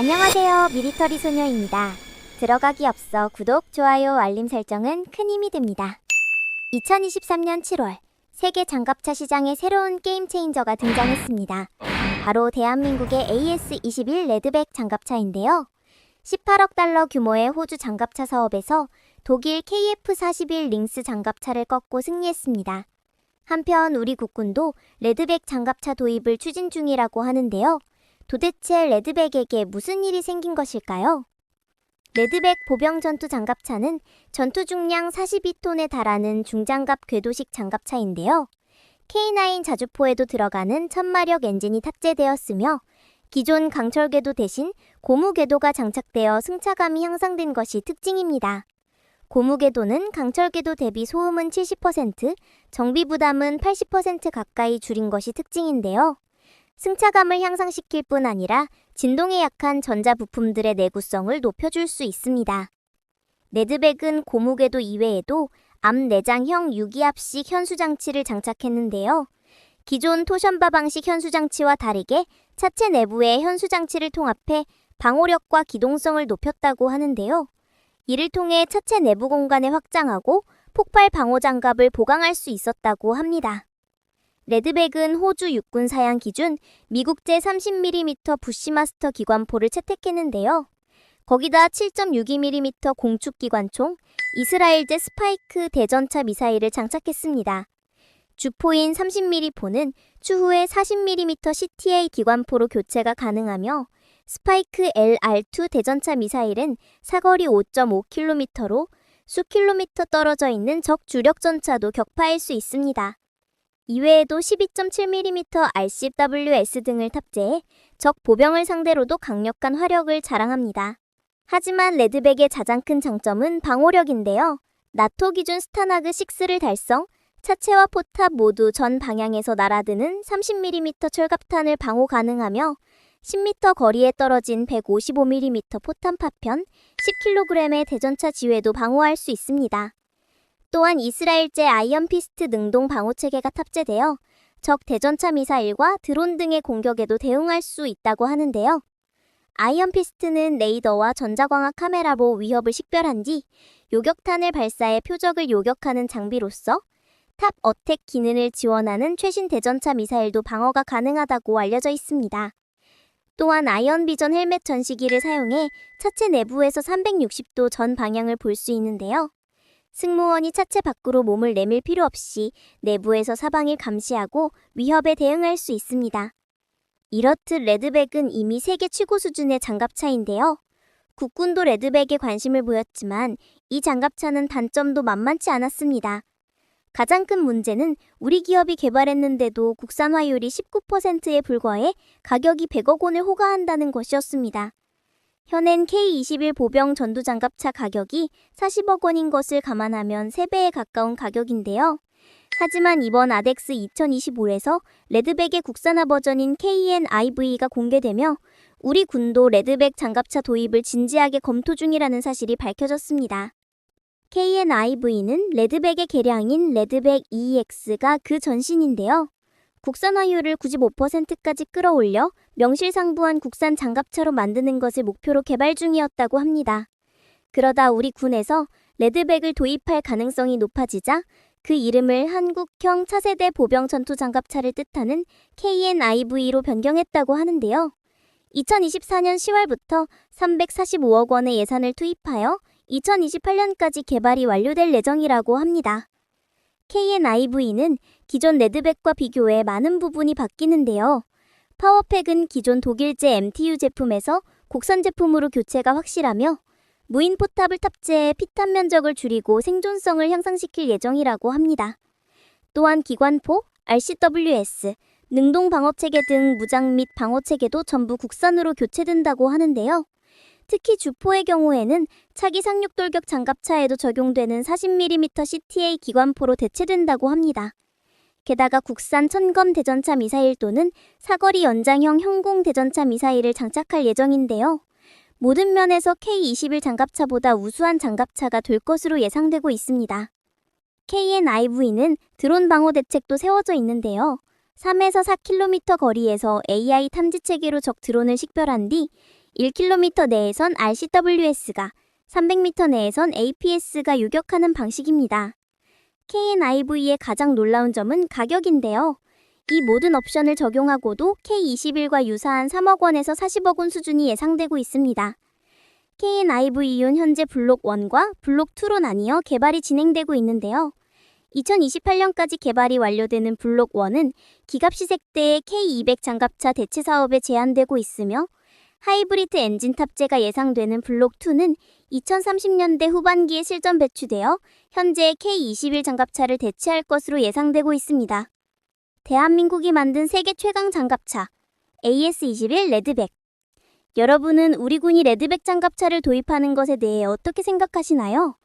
안녕하세요. 미리터리 소녀입니다. 들어가기 앞서 구독, 좋아요, 알림 설정은 큰 힘이 됩니다. 2023년 7월 세계 장갑차 시장에 새로운 게임 체인저가 등장했습니다. 바로 대한민국의 AS21 레드백 장갑차인데요. 18억 달러 규모의 호주 장갑차 사업에서 독일 KF41 링스 장갑차를 꺾고 승리했습니다. 한편 우리 국군도 레드백 장갑차 도입을 추진 중이라고 하는데요. 도대체 레드백에게 무슨 일이 생긴 것일까요? 레드백 보병 전투 장갑차는 전투 중량 42톤에 달하는 중장갑 궤도식 장갑차인데요. K9 자주포에도 들어가는 천마력 엔진이 탑재되었으며 기존 강철 궤도 대신 고무 궤도가 장착되어 승차감이 향상된 것이 특징입니다. 고무 궤도는 강철 궤도 대비 소음은 70%, 정비 부담은 80% 가까이 줄인 것이 특징인데요. 승차감을 향상시킬 뿐 아니라 진동에 약한 전자 부품들의 내구성을 높여줄 수 있습니다. 레드백은 고무궤도 이외에도 앞 내장형 유기압식 현수 장치를 장착했는데요. 기존 토션바 방식 현수 장치와 다르게 차체 내부에 현수 장치를 통합해 방호력과 기동성을 높였다고 하는데요. 이를 통해 차체 내부 공간을 확장하고 폭발 방호 장갑을 보강할 수 있었다고 합니다. 레드백은 호주 육군 사양 기준 미국제 30mm 부시마스터 기관포를 채택했는데요. 거기다 7.62mm 공축 기관총, 이스라엘제 스파이크 대전차 미사일을 장착했습니다. 주포인 30mm 포는 추후에 40mm CTA 기관포로 교체가 가능하며 스파이크 LR2 대전차 미사일은 사거리 5.5km로 수 킬로미터 떨어져 있는 적 주력 전차도 격파할 수 있습니다. 이외에도 12.7mm RCWS 등을 탑재해 적 보병을 상대로도 강력한 화력을 자랑합니다. 하지만 레드백의 가장 큰 장점은 방호력인데요. 나토 기준 스타나그 6를 달성, 차체와 포탑 모두 전 방향에서 날아드는 30mm 철갑탄을 방호 가능하며 10m 거리에 떨어진 155mm 포탄 파편, 10kg의 대전차 지뢰도 방호할 수 있습니다. 또한 이스라엘제 아이언피스트 능동 방호 체계가 탑재되어 적 대전차 미사일과 드론 등의 공격에도 대응할 수 있다고 하는데요. 아이언피스트는 레이더와 전자광학 카메라로 위협을 식별한 뒤 요격탄을 발사해 표적을 요격하는 장비로서 탑 어택 기능을 지원하는 최신 대전차 미사일도 방어가 가능하다고 알려져 있습니다. 또한 아이언 비전 헬멧 전시기를 사용해 차체 내부에서 360도 전 방향을 볼 수 있는데요. 승무원이 차체 밖으로 몸을 내밀 필요 없이 내부에서 사방을 감시하고 위협에 대응할 수 있습니다. 이렇듯 레드백은 이미 세계 최고 수준의 장갑차인데요. 국군도 레드백에 관심을 보였지만 이 장갑차는 단점도 만만치 않았습니다. 가장 큰 문제는 우리 기업이 개발했는데도 국산화율이 19%에 불과해 가격이 100억 원을 호가한다는 것이었습니다. 현행 K21 보병 전투장갑차 가격이 40억 원인 것을 감안하면 3배에 가까운 가격인데요. 하지만 이번 아덱스 2025에서 레드백의 국산화 버전인 KN-IV가 공개되며 우리 군도 레드백 장갑차 도입을 진지하게 검토 중이라는 사실이 밝혀졌습니다. KN-IV는 레드백의 개량인 레드백 EX가 그 전신인데요. 국산화율을 95%까지 끌어올려 명실상부한 국산 장갑차로 만드는 것을 목표로 개발 중이었다고 합니다. 그러다 우리 군에서 레드백을 도입할 가능성이 높아지자 그 이름을 한국형 차세대 보병 전투 장갑차를 뜻하는 KN-IV로 변경했다고 하는데요. 2024년 10월부터 345억 원의 예산을 투입하여 2028년까지 개발이 완료될 예정이라고 합니다. KN-IV는 기존 레드백과 비교해 많은 부분이 바뀌는데요. 파워팩은 기존 독일제 MTU 제품에서 국산 제품으로 교체가 확실하며 무인 포탑을 탑재해 피탄 면적을 줄이고 생존성을 향상시킬 예정이라고 합니다. 또한 기관포, RCWS, 능동 방어체계 등 무장 및 방어체계도 전부 국산으로 교체된다고 하는데요. 특히 주포의 경우에는 차기 상륙 돌격 장갑차에도 적용되는 40mm CTA 기관포로 대체된다고 합니다. 게다가 국산 천검 대전차 미사일 또는 사거리 연장형 형공 대전차 미사일을 장착할 예정인데요. 모든 면에서 K21 장갑차보다 우수한 장갑차가 될 것으로 예상되고 있습니다. KN-IV는 드론 방어 대책도 세워져 있는데요. 3에서 4km 거리에서 AI 탐지 체계로 적 드론을 식별한 뒤 1km 내에선 RCWS가, 300m 내에선 APS가 유격하는 방식입니다. KNIV의 가장 놀라운 점은 가격인데요. 이 모든 옵션을 적용하고도 K21과 유사한 3억 원에서 40억 원 수준이 예상되고 있습니다. KNIV은 현재 블록 1과 블록 2로 나뉘어 개발이 진행되고 있는데요. 2028년까지 개발이 완료되는 블록 1은 기갑 시색 때의 K200 장갑차 대체 사업에 제한되고 있으며 하이브리드 엔진 탑재가 예상되는 블록 2는 2030년대 후반기에 실전 배치되어 현재 K21 장갑차를 대체할 것으로 예상되고 있습니다. 대한민국이 만든 세계 최강 장갑차 AS21 레드백 여러분은 우리 군이 레드백 장갑차를 도입하는 것에 대해 어떻게 생각하시나요?